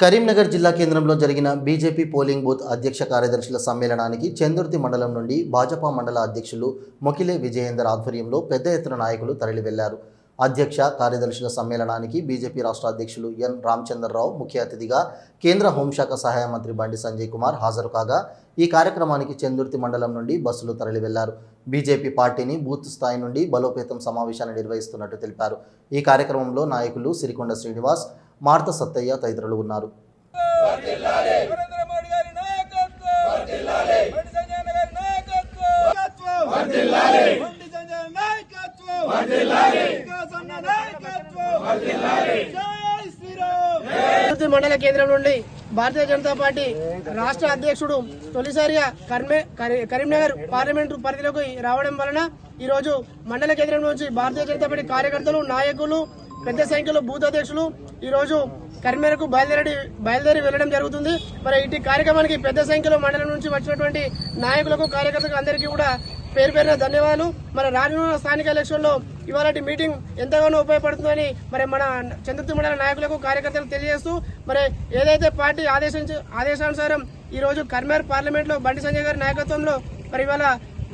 కరీంనగర్ జిల్లా కేంద్రంలో జరిగిన బీజేపీ పోలింగ్ బూత్ అధ్యక్ష కార్యదర్శుల సమ్మేళనానికి చందుర్తి మండలం నుండి భాజపా మండల అధ్యక్షులు మొకిలే విజయేందర్ ఆధ్వర్యంలో పెద్ద ఎత్తున నాయకులు తరలి వెళ్ళారు అధ్యక్ష కార్యదర్శుల సమ్మేళనానికి బీజేపీ రాష్ట్ర అధ్యక్షులు ఎన్ రామచంద్రరావు ముఖ్య అతిథిగా కేంద్ర హోంశాఖ సహాయ మంత్రి బండి సంజయ్ కుమార్ హాజరు కాగా ఈ కార్యక్రమానికి చందుర్తి మండలం నుండి బస్సులు తరలి వెళ్ళారు బీజేపీ పార్టీని బూత్ స్థాయి నుండి బలోపేతం సమావేశాన్ని నిర్వహిస్తున్నట్టు తెలిపారు. ఈ కార్యక్రమంలో నాయకులు సిరికొండ శ్రీనివాస్ మార్త సత్తయ్య తదితరులు ఉన్నారు. మండల కేంద్రం నుండి భారతీయ జనతా పార్టీ రాష్ట్ర అధ్యక్షుడు తొలిసారిగా కర్మే కరీ- కరీంనగర్ పార్లమెంటు పరిధిలోకి రావడం వలన ఈ రోజు మండల కేంద్రం నుంచి భారతీయ జనతా పార్టీ కార్యకర్తలు నాయకులు పెద్ద సంఖ్యలో బూత్ అధ్యక్షులు ఈ రోజు కరీంనగర్కు బయలుదేరి బయలుదేరి వెళ్ళడం జరుగుతుంది. మరి ఇటు కార్యక్రమానికి పెద్ద సంఖ్యలో మండలం నుంచి వచ్చినటువంటి నాయకులకు కార్యకర్తలకు అందరికీ కూడా పేరు పేరున ధన్యవాదాలు. మన రానున్న స్థానిక ఎలక్షన్లో ఇవాళ మీటింగ్ ఎంతగానో ఉపయోగపడుతుందని మరి మన చంద్రతి మండల నాయకులకు కార్యకర్తలకు తెలియజేస్తూ మరి ఏదైతే పార్టీ ఆదేశించ ఆదేశానుసారం ఈ రోజు కర్మేర్ పార్లమెంట్లో బండి సంజయ్ గారి నాయకత్వంలో మరి ఇవాళ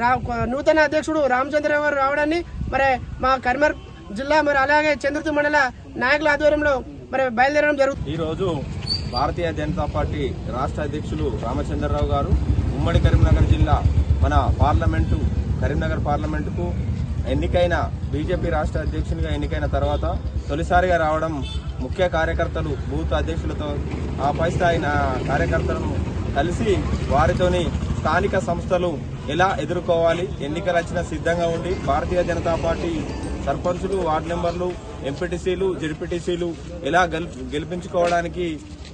రా- నూతన అధ్యక్షుడు రామచంద్రరావు గారు రావడాన్ని మరి మా కర్మేర్ జిల్లా మరి అలాగే చంద్రతి మండల నాయకుల ఆధ్వర్యంలో మరి బయలుదేరడం జరుగుతుంది ఈరోజు భారతీయ జనతా పార్టీ రాష్ట్ర అధ్యక్షులు రామచంద్రరావు గారు ఉమ్మడి కరీంనగర్ జిల్లా మన పార్లమెంటు కరీంనగర్ పార్లమెంటుకు ఎన్నికైన బీజేపీ రాష్ట్ర అధ్యక్షునిగా ఎన్నికైన తర్వాత తొలిసారిగా రావడం ముఖ్య కార్యకర్తలు బూత్ అధ్యక్షులతో ఆ పై స్థాయి నా కార్యకర్తలను కలిసి వారితోని స్థానిక సంస్థలు ఎలా ఎదుర్కోవాలి ఎన్నికలు వచ్చిన సిద్ధంగా ఉండి భారతీయ జనతా పార్టీ సర్పంచులు వార్డు మెంబర్లు ఎంపీటీసీలు జెడ్పీటీసీలు ఎలా గెల్ గెలిపించుకోవడానికి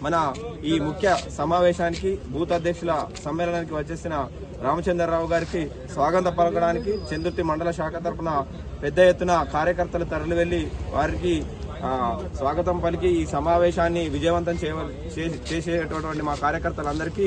మన ఈ ముఖ్య సమావేశానికి బూత్ అధ్యక్షుల సమ్మేళనానికి వచ్చేసిన రామచంద్రరావు గారికి స్వాగతం పలకడానికి చందుర్తి మండల శాఖ తరఫున పెద్ద ఎత్తున కార్యకర్తలు తరలి వెళ్ళి వారికి స్వాగతం పలికి ఈ సమావేశాన్ని విజయవంతం చేయవ- చే- చేసేటటువంటి మా కార్యకర్తలందరికీ